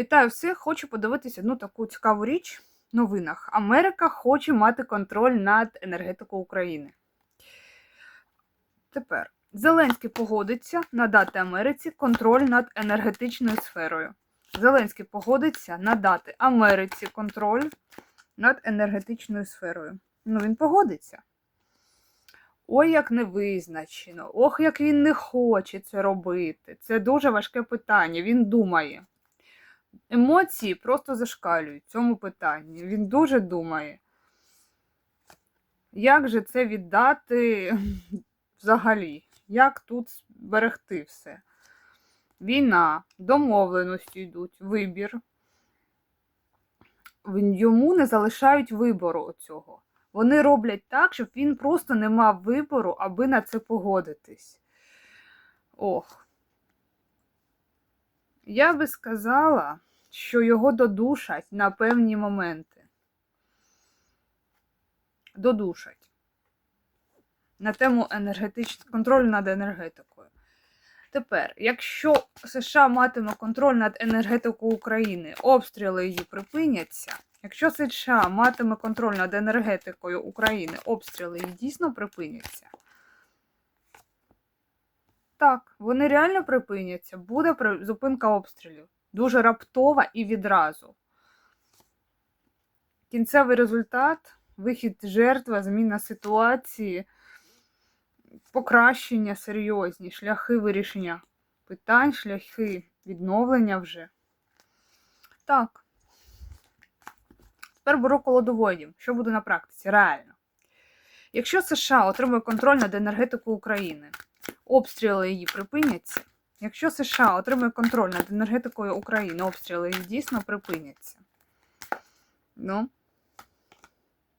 Вітаю всіх! Хочу подивитися одну таку цікаву річ в новинах. Америка хоче мати контроль над енергетикою України. Тепер Зеленський погодиться надати Америці контроль над енергетичною сферою. Зеленський погодиться надати Америці контроль над енергетичною сферою. Ну, він погодиться. Ой, як не визначено. Ох, як він не хоче це робити. Це дуже важке питання. Він думає. Емоції просто зашкалюють в цьому питанні. Він дуже думає. Як же це віддати взагалі? Як тут берегти все? Війна, домовленості йдуть, вибір. Йому не залишають вибору цього. Вони роблять так, щоб він просто не мав вибору, аби на це погодитись. Ох. Я би сказала, що його додушать на певні моменти. Додушать. На тему енергетичного контролю над енергетикою. Тепер, якщо США матиме контроль над енергетикою України, обстріли її припиняться. Якщо США матиме контроль над енергетикою України, обстріли її дійсно припиняться. Так, вони реально припиняться. Буде зупинка обстрілів. Дуже раптова і відразу. Кінцевий результат вихід жертви, зміна ситуації, покращення серйозні, шляхи вирішення питань, шляхи відновлення вже. Так. Тепер беру колодоводів. Що буде на практиці? Реально. Якщо США отримує контроль над енергетикою України, обстріли її припиняться. Якщо США отримує контроль над енергетикою України, обстріли її дійсно припиняться. Ну.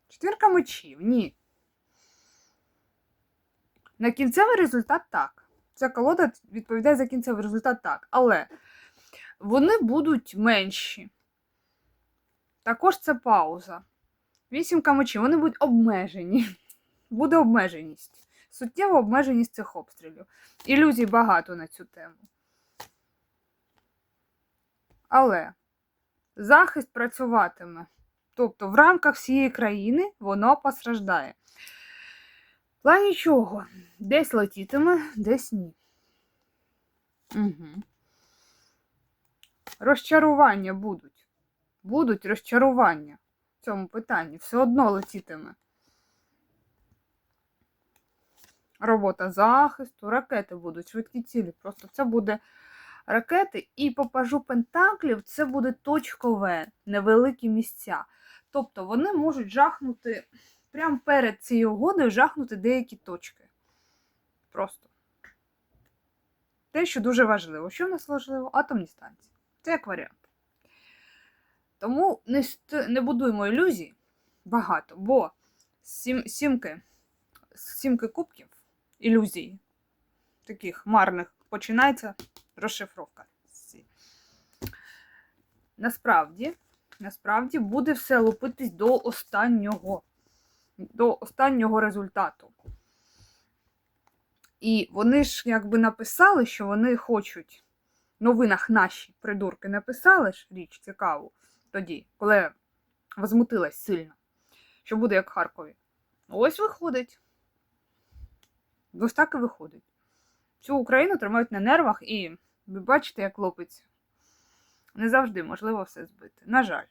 Четвірка мечів. Ні. На кінцевий результат так. Ця колода відповідає за кінцевий результат так. Але вони будуть менші. Також це пауза. Вісімка мечів, вони будуть обмежені. Буде обмеженість. Суттєва обмеженість цих обстрілів. Ілюзій багато на цю тему. Але захист працюватиме. Тобто в рамках всієї країни воно постраждає. В плані чого? Десь летітиме, десь ні. Угу. Розчарування будуть. Будуть розчарування в цьому питанні. Все одно летітиме. Робота захисту, ракети будуть, швидкі цілі. Просто це буде ракети. І по пажу пентаклів це буде точкове, невеликі місця. Тобто вони можуть жахнути прямо перед цією угодою жахнути деякі точки. Просто. Те, що дуже важливо. Що в нас важливо? Атомні станції. Це як варіант. Тому не, не будуємо ілюзій багато, бо сім, сімки, сімки кубків ілюзій, таких марних, починається розшифровка. Насправді, насправді буде все лупитись до останнього, до останнього результату. І вони ж якби написали, що вони хочуть. В новинах наші придурки написали ж річ цікаву тоді, коли возмутилась сильно, що буде як в Харкові. Ось виходить. Ось так і виходить. Цю Україну тримають на нервах, і ви бачите, як лопиться. Не завжди можливо все збити. На жаль.